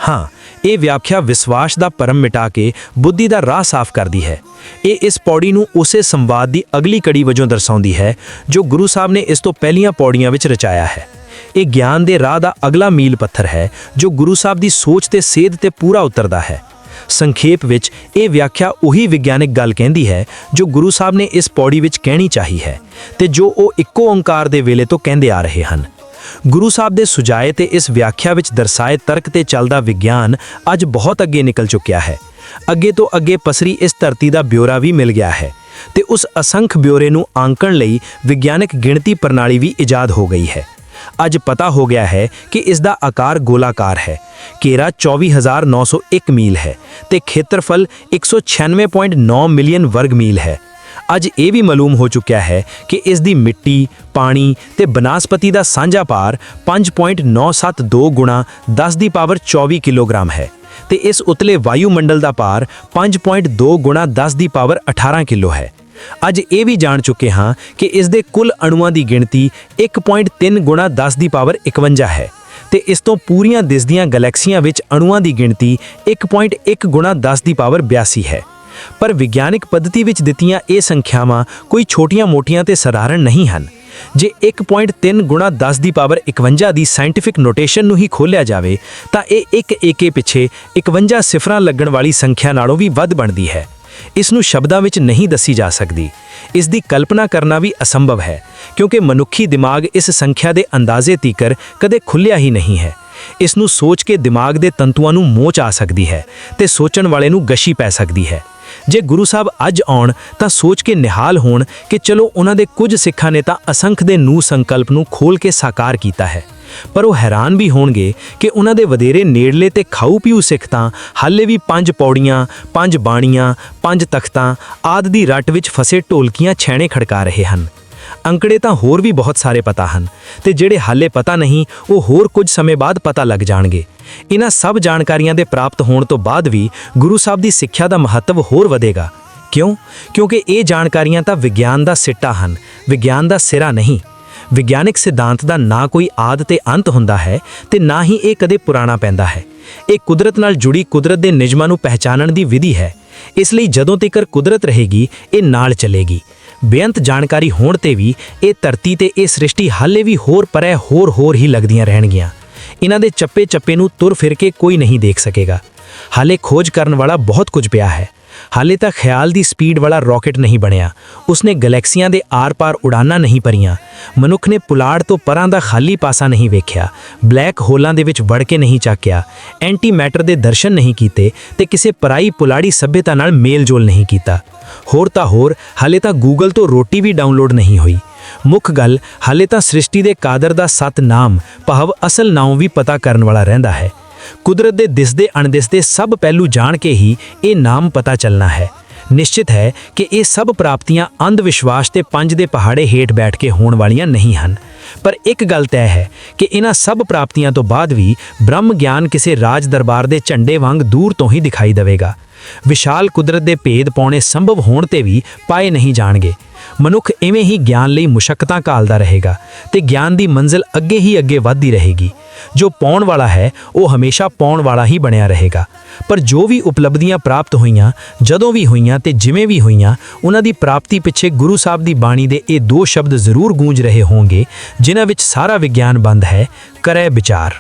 ਹਾਂ, ਇਹ ਵਿਆਖਿਆ ਵਿਸ਼ਵਾਸ ਦਾ ਪਰਮ ਮਿਟਾ ਕੇ ਬੁੱਧੀ ਦਾ ਰਾਹ ਸਾਫ਼ ਕਰਦੀ ਹੈ। ਇਹ ਇਸ ਪੌੜੀ ਨੂੰ ਉਸੇ ਸੰਵਾਦ ਦੀ ਅਗਲੀ ਕੜੀ ਵਜੋਂ ਦਰਸਾਉਂਦੀ ਹੈ, ਜੋ ਗੁਰੂ ਸਾਹਿਬ ਨੇ ਇਸ ਤੋਂ ਪਹਿਲੀਆਂ ਪੌੜੀਆਂ ਵਿੱਚ ਰਚਾਇਆ ਹੈ। ਇਹ ਗਿਆਨ ਦੇ ਰਾਹ ਦਾ ਅਗਲਾ ਮੀਲ ਪੱਥਰ ਹੈ, ਜੋ ਗੁਰੂ ਸਾਹਿਬ ਦੀ ਸੋਚ ਤੇ ਸੇਧ ਤੇ ਪੂਰਾ ਉਤਰਦਾ ਹੈ। ਸੰਖੇਪ ਵਿੱਚ ਇਹ ਵਿਆਖਿਆ ਉਹੀ ਵਿਗਿਆਨਿਕ ਗੱਲ ਕਹਿੰਦੀ ਹੈ, ਜੋ ਗੁਰੂ ਸਾਹਿਬ ਨੇ ਇਸ ਪੌੜੀ ਵਿੱਚ ਕਹਿਣੀ ਚਾਹੀ ਹੈ ਤੇ ਜੋ ਉਹ ਇੱਕੋ ਓੰਕਾਰ ਦੇ ਵੇਲੇ ਤੋਂ ਕਹਿੰਦੇ ਆ ਰਹੇ ਹਨ। ਗੁਰੂ ਸਾਹਿਬ ਦੇ ਸੁਝਾਏ ਤੇ ਇਸ ਵਿਆਖਿਆ ਵਿੱਚ ਦਰਸਾਏ ਤਰਕ ਤੇ ਚੱਲਦਾ ਵਿਗਿਆਨ ਅੱਜ ਬਹੁਤ ਅੱਗੇ ਨਿਕਲ ਚੁੱਕਿਆ ਹੈ। ਅੱਗੇ ਤੋਂ ਅੱਗੇ ਪਸਰੀ ਇਸ ਧਰਤੀ ਦਾ ਬਿਊਰਾ ਵੀ ਮਿਲ ਗਿਆ ਹੈ ਤੇ ਉਸ ਅਸੰਖ ਬਿਊਰੇ ਨੂੰ ਆਂਕਣ ਲਈ ਵਿਗਿਆਨਕ ਗਿਣਤੀ ਪ੍ਰਣਾਲੀ ਵੀ ਇਜਾਦ ਹੋ ਗਈ ਹੈ। ਅੱਜ ਪਤਾ ਹੋ ਗਿਆ ਹੈ ਕਿ ਇਸ ਦਾ ਆਕਾਰ ਗੋਲਾਕਾਰ ਹੈ। ਘੇਰਾ 24901 ਮੀਲ ਹੈ ਤੇ ਖੇਤਰਫਲ 196.9 ਮਿਲੀਅਨ ਵਰਗ ਮੀਲ ਹੈ। ਅੱਜ ਇਹ ਵੀ ਮਾਲੂਮ ਹੋ ਚੁੱਕਿਆ ਹੈ ਕਿ ਇਸ ਦੀ ਮਿੱਟੀ, ਪਾਣੀ ਤੇ ਬਨਸਪਤੀ ਦਾ ਸਾਂਝਾ ਭਾਰ 5.972 ਗੁਣਾ 10 ਦੀ ਪਾਵਰ 24 ਕਿਲੋਗ੍ਰਾਮ ਹੈ ਤੇ ਇਸ ਉਤਲੇ ਵਾਯੂਮੰਡਲ ਦਾ ਭਾਰ 5.2 ਗੁਣਾ 10 ਦੀ ਪਾਵਰ 18 ਕਿਲੋ ਹੈ। ਅੱਜ ਇਹ ਵੀ ਜਾਣ ਚੁੱਕੇ ਹਾਂ ਕਿ ਇਸ ਦੇ ਕੁੱਲ ਅਣੂਆਂ ਦੀ ਗਿਣਤੀ 1.3 ਗੁਣਾ 10 ਦੀ ਪਾਵਰ 51 ਹੈ ਤੇ ਇਸ ਤੋਂ ਪੂਰੀਆਂ ਦਿਸਦੀਆਂ ਗੈਲੈਕਸੀਆਂ ਵਿੱਚ ਅਣੂਆਂ ਦੀ ਗਿਣਤੀ 1.1 ਗੁਣਾ 10 ਦੀ ਪਾਵਰ 82 ਹੈ। ਪਰ ਵਿਗਿਆਨਿਕ ਪੱਧਤੀ ਵਿੱਚ ਦਿੱਤੀਆਂ ਇਹ ਸੰਖਿਆਵਾਂ ਕੋਈ ਛੋਟੀਆਂ-ਮੋਟੀਆਂ ਤੇ ਸਧਾਰਨ ਨਹੀਂ ਹਨ। ਜੇ 1.3 ਗੁਣਾ 10 ਦੀ ਪਾਵਰ 51 ਦੀ ਸਾਇੰਟੀਫਿਕ ਨੋਟੇਸ਼ਨ ਨੂੰ ਹੀ ਖੋਲਿਆ ਜਾਵੇ, ਤਾਂ ਇਹ ਇੱਕ ਏਕੇ ਪਿੱਛੇ 51 ਸਿਫਰਾਂ ਲੱਗਣ ਵਾਲੀ ਸੰਖਿਆ ਨਾਲੋਂ ਵੀ ਵੱਧ ਬਣਦੀ ਹੈ। ਇਸ ਨੂੰ ਸ਼ਬਦਾਂ ਵਿੱਚ ਨਹੀਂ ਦੱਸੀ ਜਾ ਸਕਦੀ। ਇਸ ਦੀ ਕਲਪਨਾ ਕਰਨਾ ਵੀ ਅਸੰਭਵ ਹੈ, ਕਿਉਂਕਿ ਮਨੁੱਖੀ ਦਿਮਾਗ ਇਸ ਸੰਖਿਆ ਦੇ ਅੰਦਾਜ਼ੇ ਤੀਕਰ ਕਦੇ ਖੁੱਲਿਆ ਹੀ ਨਹੀਂ ਹੈ। ਇਸ ਨੂੰ ਸੋਚ ਕੇ ਦਿਮਾਗ ਦੇ ਤੰਤੂਆਂ ਨੂੰ ਮੋਚ ਆ ਸਕਦੀ ਹੈ ਤੇ ਸੋਚਣ ਵਾਲੇ ਨੂੰ ਗਸ਼ੀ ਪੈ ਸਕਦੀ ਹੈ। ਜੇ ਗੁਰੂ ਸਾਹਿਬ ਅੱਜ ਆਉਣ ਤਾਂ ਸੋਚ ਕੇ ਨਿਹਾਲ ਹੋਣ ਕਿ ਚਲੋ ਉਹਨਾਂ ਦੇ ਕੁਝ ਸਿੱਖਾਂ ਨੇ ਤਾਂ ਅਸੰਖ ਦੇ ਨੂੰ ਸੰਕਲਪ ਨੂੰ ਖੋਲ ਕੇ ਸਾਕਾਰ ਕੀਤਾ ਹੈ। ਪਰ ਉਹ ਹੈਰਾਨ ਵੀ ਹੋਣਗੇ ਕਿ ਉਹਨਾਂ ਦੇ ਵਧੇਰੇ ਨੇੜਲੇ ਤੇ ਖਾਊ ਪੀਊ ਸਿੱਖ ਤਾਂ ਹਾਲੇ ਵੀ ਪੰਜ ਪੌੜੀਆਂ, ਪੰਜ ਬਾਣੀਆਂ, ਪੰਜ ਤਖਤਾਂ ਆਦ ਦੀ ਰੱਟ ਵਿੱਚ ਫਸੇ ਢੋਲਕੀਆਂ, ਛੈਣੇ ਖੜਕਾ ਰਹੇ ਹਨ। ਅੰਕੜੇ ਤਾਂ ਹੋਰ ਵੀ ਬਹੁਤ ਸਾਰੇ ਪਤਾ ਹਨ ਤੇ ਜਿਹੜੇ ਹਾਲੇ ਪਤਾ ਨਹੀਂ, ਉਹ ਹੋਰ ਕੁਝ ਸਮੇਂ ਬਾਅਦ ਪਤਾ ਲੱਗ ਜਾਣਗੇ। ਇਹਨਾਂ ਸਭ ਜਾਣਕਾਰੀਆਂ ਦੇ ਪ੍ਰਾਪਤ ਹੋਣ ਤੋਂ ਬਾਅਦ ਵੀ ਗੁਰੂ ਸਾਹਿਬ ਦੀ ਸਿੱਖਿਆ ਦਾ ਮਹੱਤਵ ਹੋਰ ਵਧੇਗਾ। ਕਿਉਂ? ਕਿਉਂਕਿ ਇਹ ਜਾਣਕਾਰੀਆਂ ਤਾਂ ਵਿਗਿਆਨ ਦਾ ਸਿੱਟਾ ਹਨ, ਵਿਗਿਆਨ ਦਾ ਸਿਰਾ ਨਹੀਂ। ਵਿਗਿਆਨਿਕ ਸਿਧਾਂਤ ਦਾ ਨਾ ਕੋਈ ਆਦ ਤੇ ਅੰਤ ਹੁੰਦਾ ਹੈ ਤੇ ਨਾ ਹੀ ਇਹ ਕਦੇ ਪੁਰਾਣਾ ਪੈਂਦਾ ਹੈ। ਇਹ ਕੁਦਰਤ ਨਾਲ ਜੁੜੀ ਕੁਦਰਤ ਦੇ ਨਿਯਮਾਂ ਨੂੰ ਪਹਿਚਾਨਣ ਦੀ ਵਿਧੀ ਹੈ। ਇਸ ਲਈ ਜਦੋਂ ਤੱਕ ਕੁਦਰਤ ਰਹੇਗੀ, ਇਹ ਨਾਲ ਚੱਲੇਗੀ। ਬੇਅੰਤ ਜਾਣਕਾਰੀ ਹੋਣ ਤੇ ਵੀ ਇਹ ਧਰਤੀ ਤੇ ਇਹ ਸ੍ਰਿਸ਼ਟੀ ਹਾਲੇ ਵੀ ਹੋਰ ਪਰੇ ਹੋਰ ਹੋਰ ਹੀ ਲੱਗਦੀਆਂ ਰਹਿਣਗੀਆਂ। ਇਹਨਾਂ ਦੇ ਚੱਪੇ ਚੱਪੇ ਨੂੰ ਤੁਰ ਫਿਰ ਕੇ ਕੋਈ ਨਹੀਂ ਦੇਖ ਸਕੇਗਾ। ਹਾਲੇ ਖੋਜ ਕਰਨ ਵਾਲਾ ਬਹੁਤ ਕੁਝ ਪਿਆ ਹੈ। ਹਾਲੇ ਤਾਂ ਖਿਆਲ ਦੀ ਸਪੀਡ ਵਾਲਾ ਰਾਕਟ ਨਹੀਂ ਬਣਿਆ। ਉਸਨੇ ਗੈਲੈਕਸੀਆਂ ਦੇ ਆਰ-ਪਾਰ ਉਡਾਨਾਂ ਨਹੀਂ ਭਰੀਆਂ। ਮਨੁੱਖ ਨੇ ਪੁਲਾੜ ਤੋਂ ਪਰਾਂ ਦਾ ਖਾਲੀ ਪਾਸਾ ਨਹੀਂ ਵੇਖਿਆ। ਬਲੈਕ ਹੋਲਾਂ ਦੇ ਵਿੱਚ ਵੜ ਕੇ ਨਹੀਂ ਚਾਕਿਆ। ਐਂਟੀ ਮੈਟਰ ਦੇ ਦਰਸ਼ਨ ਨਹੀਂ ਕੀਤੇ ਤੇ ਕਿਸੇ ਪਰਾਈ ਪੁਲਾੜੀ ਸਭਿਅਤਾ ਨਾਲ ਮੇਲ-ਜੋਲ ਨਹੀਂ ਕੀਤਾ। ਹੋਰ ਤਾਂ ਹੋਰ, ਹਾਲੇ ਤਾਂ ਗੂਗਲ ਤੋਂ ਰੋਟੀ ਵੀ ਡਾਊਨਲੋਡ ਨਹੀਂ ਹੋਈ। ਮੁੱਖ ਗੱਲ, ਹਾਲੇ ਤਾਂ ਸ੍ਰਿਸ਼ਟੀ ਦੇ ਕਾਦਰ ਦਾ ਸਤ ਨਾਮ, ਭਾਵ ਅਸਲ ਨਾਮ ਵੀ ਪਤਾ ਕਰਨ ਵਾਲਾ ਰਹਿੰਦਾ ਹੈ। ਕੁਦਰਤ ਦੇ ਦਿਸਦੇ ਅਣਦਿਸਦੇ ਸਭ ਪਹਿਲੂ ਜਾਣ ਕੇ ਹੀ ਇਹ ਨਾਮ ਪਤਾ ਚੱਲਣਾ ਹੈ। ਨਿਸ਼ਚਿਤ ਹੈ ਕਿ ਇਹ ਸਭ ਪ੍ਰਾਪਤੀਆਂ ਅੰਧ ਵਿਸ਼ਵਾਸ ਤੇ ਪੰਜ ਦੇ ਪਹਾੜੇ ਹੇਠ ਬੈਠ ਕੇ ਹੋਣ ਵਾਲੀਆਂ ਨਹੀਂ ਹਨ। ਪਰ ਇੱਕ ਗੱਲ ਤੈਅ ਹੈ ਕਿ ਇਹਨਾਂ ਸਭ ਪ੍ਰਾਪਤੀਆਂ ਤੋਂ ਬਾਅਦ ਵੀ ਬ੍ਰਹਮ ਗਿਆਨ ਕਿਸੇ ਰਾਜ ਦਰਬਾਰ ਦੇ ਝੰਡੇ ਵਾਂਗ ਦੂਰ ਤੋਂ ਹੀ ਦਿਖਾਈ ਦੇਵੇਗਾ। ਵਿਸ਼ਾਲ ਕੁਦਰਤ ਦੇ ਭੇਦ ਪਾਉਣੇ ਸੰਭਵ ਹੋਣ ਤੇ ਵੀ ਪਾਏ ਨਹੀਂ ਜਾਣਗੇ। ਮਨੁੱਖ ਐਵੇਂ ਹੀ ਗਿਆਨ ਲਈ ਮੁਸ਼ਕਲਾਂ ਘਾਲਦਾ ਰਹੇਗਾ ਤੇ ਗਿਆਨ ਦੀ ਮੰਜ਼ਿਲ ਅੱਗੇ ਹੀ ਅੱਗੇ ਵੱਧਦੀ ਰਹੇਗੀ। ਜੋ ਪਾਉਣ ਵਾਲਾ ਹੈ, ਉਹ ਹਮੇਸ਼ਾ ਪਾਉਣ ਵਾਲਾ ਹੀ ਬਣਿਆ ਰਹੇਗਾ। ਪਰ ਜੋ ਵੀ ਉਪਲਬਧੀਆਂ ਪ੍ਰਾਪਤ ਹੋਈਆਂ, ਜਦੋਂ ਵੀ ਹੋਈਆਂ ਤੇ ਜਿਵੇਂ ਵੀ ਹੋਈਆਂ, ਉਹਨਾਂ ਦੀ ਪ੍ਰਾਪਤੀ ਪਿੱਛੇ ਗੁਰੂ ਸਾਹਿਬ ਦੀ ਬਾਣੀ ਦੇ ਇਹ ਦੋ ਸ਼ਬਦ ਜ਼ਰੂਰ ਗੂੰਜ ਰਹੇ ਹੋਣਗੇ, ਜਿਨ੍ਹਾਂ ਵਿੱਚ ਸਾਰਾ ਵਿਗਿਆਨ ਬੰਦ ਹੈ, ਕਰੇ ਵਿਚਾਰ।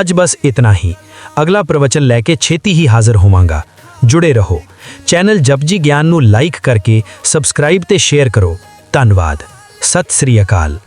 ਅੱਜ ਬਸ ਇਤਨਾ ਹੀ। ਅਗਲਾ ਪ੍ਰਵਚਨ ਲੈ ਕੇ ਛੇਤੀ ਹੀ ਹਾਜ਼ਰ ਹੋਵਾਂਗਾ। ਜੁੜੇ ਰਹੋ। ਚੈਨਲ ਜਪਜੀ ਗਿਆਨ ਨੂੰ ਲਾਈਕ ਕਰਕੇ ਸਬਸਕ੍ਰਾਈਬ ਤੇ ਸ਼ੇਅਰ ਕਰੋ। ਧੰਨਵਾਦ। ਸਤਿ ਸ੍ਰੀ ਅਕਾਲ।